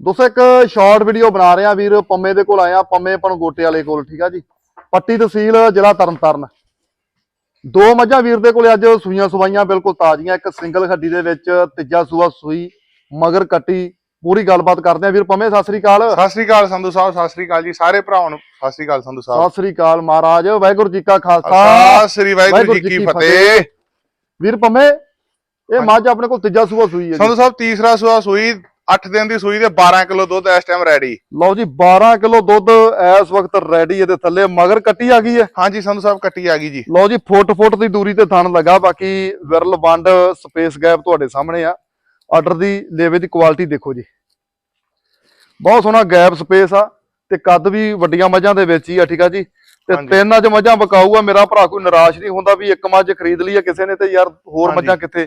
ਦੋਸਤੋ ਇੱਕ short video ਬਣਾ ਰਿਹਾ ਵੀਰ ਪੰਮੇ ਦੇ ਕੋਲ ਆਇਆ ਪੰਮੇ ਪਣਗੋਟੇ ਵਾਲੇ ਕੋਲ ਠੀਕ ਆ ਜੀ? ਪੱਟੀ ਤਹਿਸੀਲ ਜ਼ਿਲ੍ਹਾ ਤਰਨਤਾਰਨ। ਦੋ ਮੱਝਾਂ ਵੀਰ ਦੇ ਕੋਲੇ ਅੱਜ ਸੂਈਆਂ ਸਵਾਈਆਂ ਬਿਲਕੁਲ ਤਾਜ਼ੀਆਂ ਇੱਕ ਸਿੰਗਲ ਖੱਡੀ ਦੇ ਵਿੱਚ ਤੀਜਾ ਸੂਆ ਸੂਈ ਮਗਰ ਕੱਟੀ ਪੂਰੀ ਗੱਲਬਾਤ ਕਰਦੇ ਆ। ਵੀਰ ਪੰਮੇ ਸਤਿ ਸ੍ਰੀ ਅਕਾਲ। ਸਤਿ ਸ੍ਰੀ ਅਕਾਲ ਸੰਧੂ ਸਾਹਿਬ ਸਤਿ ਸ੍ਰੀ ਅਕਾਲ ਜੀ ਸਾਰੇ ਭਰਾਵਾਂ ਨੂੰ ਸਤਿ ਸ੍ਰੀ ਅਕਾਲ ਸੰਧੂ ਸਾਹਿਬ। ਸਤਿ ਸ੍ਰੀ ਅਕਾਲ ਮਹਾਰਾਜ ਵਾਹਿਗੁਰੂ ਜੀ ਕਾ ਖਾਲਸਾ। ਸ੍ਰੀ ਵਾਹਿਗੁਰੂ ਜੀ ਕੀ ਫਤਿਹ। ਵੀਰ ਪੰਮੇ ਇਹ ਮੱਝ ਆਪਣੇ ਕੋਲ ਤੀਜਾ ਸੂਆ ਸੂਈ ਹੈ। ਸੰਧੂ ਸਾਹਿਬ ਤੀਸਰਾ ਸੂਆ ਸੂਈ 8 ਦਿਨ ਦੀ ਸੂਈ ਤੇ 12 ਕਿਲੋ ਦੁੱਧ ਇਸ ਟਾਈਮ ਰੈਡੀ ਲਓ ਜੀ 12 ਕਿਲੋ ਦੁੱਧ ਇਸ ਵਕਤ ਰੈਡੀ ਇਹਦੇ ਥੱਲੇ ਮਗਰ ਕੱਟੀ ਆ ਗਈ ਹੈ? ਹਾਂਜੀ ਸੰਧੂ ਸਾਹਿਬ ਕੱਟੀ ਆ ਗਈ ਜੀ। ਲਓ ਜੀ ਫੁੱਟ ਫੁੱਟ ਦੀ ਦੂਰੀ ਤੇ ਥਣ ਲੱਗਾ ਬਾਕੀ ਵਿਰਲ ਵੰਡ ਸਪੇਸ ਗੈਪ ਤੁਹਾਡੇ ਸਾਹਮਣੇ ਆ। ਆਰਡਰ ਦੀ ਲੇਵੇ ਦੀ ਕੁਆਲਿਟੀ ਦੇਖੋ ਜੀ। ਬਹੁਤ ਸੋਹਣਾ ਗੈਪ ਸਪੇਸ ਆ ਤੇ ਕੱਦ ਵੀ ਵੱਡੀਆਂ ਮੱਝਾਂ ਦੇ ਵਿੱਚ ਹੀ ਆ ਠੀਕ ਆ ਜੀ? ਤੇ। ਤਿੰਨ ਅੱਜ ਮੱਝਾਂ ਬਕਾਊ ਆ ਮੇਰਾ ਭਰਾ ਕੋਈ ਨਿਰਾਸ਼ ਨਹੀਂ ਹੁੰਦਾ ਵੀ ਇੱਕ ਮੱਝ ਖਰੀਦ ਲਈ ਆ ਕਿਸੇ ਨੇ ਤੇ ਯਾਰ ਹੋਰ। ਮੱਝਾਂ ਕਿੱਥੇ?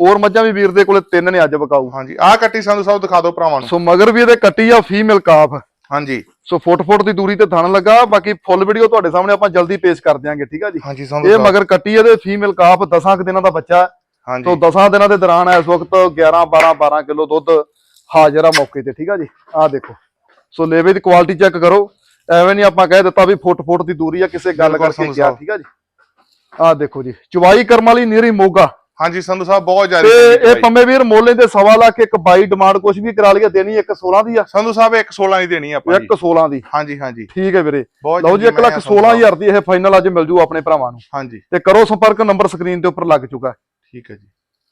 ਹੋਰ ਮੱਝਾਂ ਵੀ ਵੀਰ ਦੇ ਕੋਲੇ ਤਿੰਨ ਨੇ ਅੱਜ ਬਕਾਊ ਹਾਂਜੀ ਆਹ ਕੱਟੀ ਸੰਧੂ ਸਾਹਿਬ ਦਿਖਾ ਦਿਓ ਭਰਾਵਾਂ ਨੂੰ। ਸੋ ਮਗਰ ਵੀ ਇਹਦੇ ਕੱਟੀ ਆ ਫੀਮੇਲ ਕਾਫ ਹਾਂਜੀ। ਸੋ ਫੁੱਟ ਫੁੱਟ ਦੀ ਦੂਰੀ ਤੇ ਥਣ ਲੱਗਾ ਬਾਕੀ ਫੁੱਲ ਵੀਡੀਓ ਤੁਹਾਡੇ ਸਾਹਮਣੇ ਆਪਾਂ ਜਲਦੀ ਪੇਸ਼ ਕਰ ਦਿਆਂਗੇ ਠੀਕ ਆ ਜੀ? ਹਾਂਜੀ ਸੰਧੂ ਇਹ ਮਗਰ ਕੱਟੀ ਇਹਦੇ ਫੀਮੇਲ ਕਾਫ 10 ਕੁ ਦਿਨਾਂ ਦਾ ਬੱਚਾ। ਹਾਂਜੀ। ਸੋ 10 ਦਿਨਾਂ ਦੇ ਦੌਰਾਨ ਇਸ ਵਕਤ 11 12 12 ਕਿਲੋ ਦੁੱਧ ਹਾਜ਼ਰ ਆ ਮੌਕੇ ਤੇ ਠੀਕ ਆ ਜੀ? ਆਹ ਦੇਖੋ। ਸੋ ਲੇਵੇ ਦੀ ਕੁਆਲਿਟੀ ਚੈੱਕ ਕਰੋ। ਐਵੇਂ ਨਹੀਂ ਆਪਾਂ ਕਹਿ ਦਿੱਤਾ ਵੀ ਫੁੱਟ ਫੁੱਟ ਦੀ ਦੂਰੀ ਆ ਕਿਸੇ ਗੱਲ ਕਰਕੇ ਗਿਆ। ਠੀਕ ਆ ਜੀ? ਆਹ ਦੇਖੋ ਜੀ। ਚੁਵਾਈ ਕਰਮ ਵਾਲੀ ਨੀਰੀ ਮੋਗਾ। ਹਾਂਜੀ ਸੰਧੂ ਸਾਹਿਬ ਬਹੁਤ ਜ਼ਿਆਦਾ ਤੇ ਇਹ ਪੰਮੇ ਵੀਰ ਮੋਲੇ ਦੇ ਸਵਾ ਲੱਖ ਇੱਕ 22 ਡਿਮਾਂਡ ਕੁਝ ਵੀ ਕਰਾ ਲਈਏ ਦੇਣੀ ਇੱਕ 16 ਦੀ ਆ? ਸੰਧੂ ਸਾਹਿਬ 1 16 ਦੀ ਦੇਣੀ ਆਪਾਂ ਜੀ। ਇੱਕ 16 ਦੀ। ਹਾਂਜੀ ਹਾਂਜੀ। ਠੀਕ ਹੈ ਵੀਰੇ। ਲਓ ਜੀ ਜਲਦੀ 1 ਲੱਖ ਮੈਂ ਸੰਧੂ 16000 ਦੀ ਇਹ ਫਾਈਨਲ ਅੱਜ ਮਿਲ ਜੂ ਆਪਣੇ ਭਰਾਵਾਂ ਨੂੰ। ਹਾਂਜੀ। ਤੇ ਕਰੋ ਸੰਪਰਕ ਨੰਬਰ ਸਕਰੀਨ ਤੇ ਉੱਪਰ ਲੱਗ ਚੁੱਕਾ। ਠੀਕ ਹੈ ਜੀ।